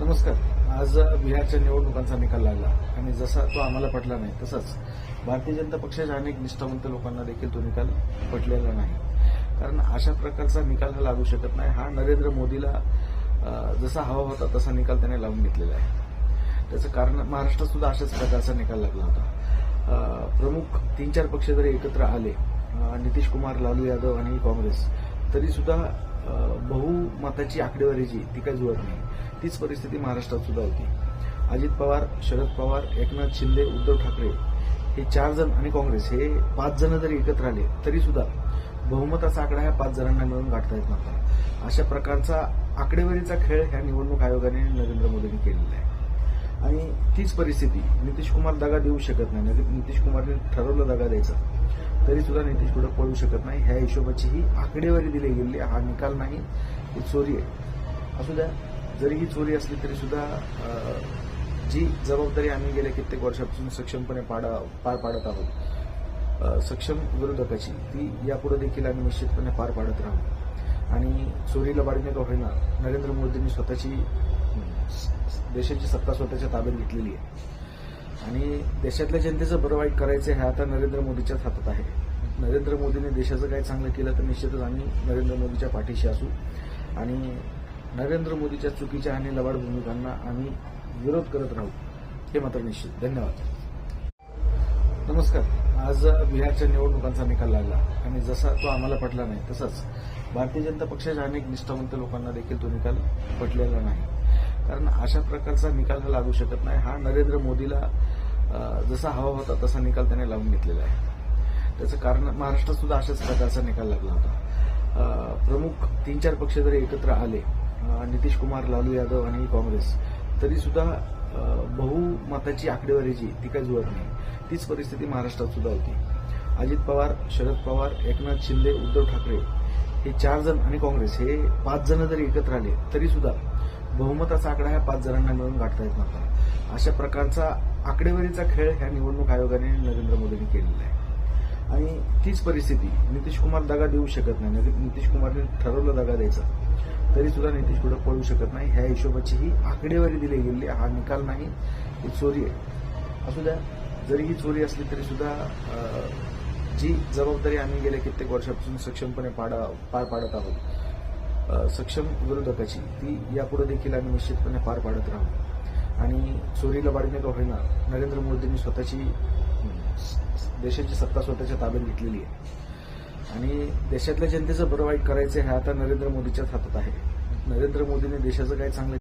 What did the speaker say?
नमस्कार. आज बिहारच्या निवडणुकांचा निकाल लागला आणि जसा तो आम्हाला पटला नाही तसाच भारतीय जनता पक्षाच्या अनेक निष्ठावंत लोकांना देखील तो निकाल पटलेला नाही. कारण अशा प्रकारचा निकाल हा लागू शकत नाही. हा नरेंद्र मोदीला जसा हवा होता तसा निकाल त्याने लावून घेतलेला आहे. त्याचं कारण महाराष्ट्रात सुद्धा अशाच प्रकारचा निकाल लागला होता. प्रमुख तीन चार पक्ष जरी एकत्र आले नितीश कुमार लालू यादव आणि काँग्रेस तरी सुद्धा बहुमताची आकडेवारी जी ती काही जुळत नाही. तीच परिस्थिती महाराष्ट्रात सुद्धा होती. अजित पवार शरद पवार एकनाथ शिंदे उद्धव ठाकरे हे चार जण आणि काँग्रेस हे पाच जण जरी एकत्र आले तरी सुद्धा बहुमताचा आकडा ह्या पाच जणांना मिळून गाठता येत नव्हता. अशा प्रकारचा आकडेवारीचा खेळ ह्या निवडणूक आयोगाने नरेंद्र मोदींनी केलेला आहे. आणि तीच परिस्थिती नितीश कुमार दगा देऊ शकत नाही. नितीश कुमारने ठरवलं दगा द्यायचा. तरी सुद्धा नितीश पुढे पळू शकत नाही. ह्या हिशोबाची ही आकडेवारी दिली गेली आहे. हा निकाल नाही ही चोरी आहे. असू द्या. जरी ही चोरी असली तरी सुद्धा जी जबाबदारी आम्ही गेल्या कित्येक वर्षापासून सक्षमपणे पाडा पार पाडत आहोत सक्षम विरोधकाची ती यापुढे देखील आम्ही निश्चितपणे पार पाडत राहू. आणि चोरीला बाडण्यात का होईना नरेंद्र मोदींनी स्वतःची देशाची सत्ता स्वतःच्या ताब्यात घेतलेली आहे. आणि देशातल्या जनतेचं बरं वाईट करायचं हे आता नरेंद्र मोदीच्याच हातात आहे. नरेंद्र मोदीने देशाचं काही चांगलं केलं तर निश्चितच आम्ही नरेंद्र मोदीच्या पाठीशी असू. आणि नरेंद्र मोदीच्या चुकीच्या आणि लबाड भूमिकांना आम्ही विरोध करत राहू हे मात्र निश्चित. धन्यवाद. नमस्कार. आज बिहारच्या निवडणुकांचा निकाल लागला आणि जसा तो आम्हाला पटला नाही तसाच भारतीय जनता पक्षाच्या अनेक निष्ठावंत लोकांना देखील तो निकाल पटलेला नाही. कारण अशा प्रकारचा निकाल हा लागू शकत नाही. हा नरेंद्र मोदीला जसा हवा होता तसा निकाल त्याने लावून घेतलेला आहे. त्याचं कारण महाराष्ट्रात सुद्धा अशाच प्रकारचा निकाल लागला होता. प्रमुख तीन चार पक्ष जरी एकत्र आले नितीश कुमार लालू यादव आणि काँग्रेस. तरी सुद्धा बहुमताची आकडेवारी जी ती काय जुळत नाही. तीच परिस्थिती महाराष्ट्रात सुद्धा होती. अजित पवार शरद पवार एकनाथ शिंदे उद्धव ठाकरे हे चार जण आणि काँग्रेस हे पाच जण जरी एकत्र आले तरी सुद्धा बहुमताचा आकडा ह्या पाच जणांना मिळून गाठता येत नव्हता. अशा प्रकारचा आकडेवारीचा खेळ ह्या निवडणूक आयोगाने नरेंद्र मोदींनी केलेला आहे. आणि तीच परिस्थिती नितीश कुमार दगा देऊ शकत नाही. नितीश कुमारने ठरवलं दगा द्यायचा. तरी सुद्धा नितीश पुढे पळू शकत नाही. ह्या हिशोबाची ही आकडेवारी दिली गेली आहे. हा निकाल नाही ही चोरी आहे. असू द्या जरी ही चोरी असली तरी सुद्धा जी जबाबदारी आम्ही गेल्या कित्येक वर्षापासून सक्षमपणे पाडा पार पाडत आहोत सक्षम विरोधकाची ती यापुढे देखील आम्ही निश्चितपणे पार पाडत राहू. आणि चोरीला बाडीने का होईना नरेंद्र मोदींनी स्वतःची देशाची सत्ता स्वतःच्या ताब्यात घेतलेली आहे. आणि देशातल्या जनतेचं बरं वाईट करायचं हे आता नरेंद्र मोदीच्याच हातात आहे. नरेंद्र मोदीने देशाचं काही चांगलं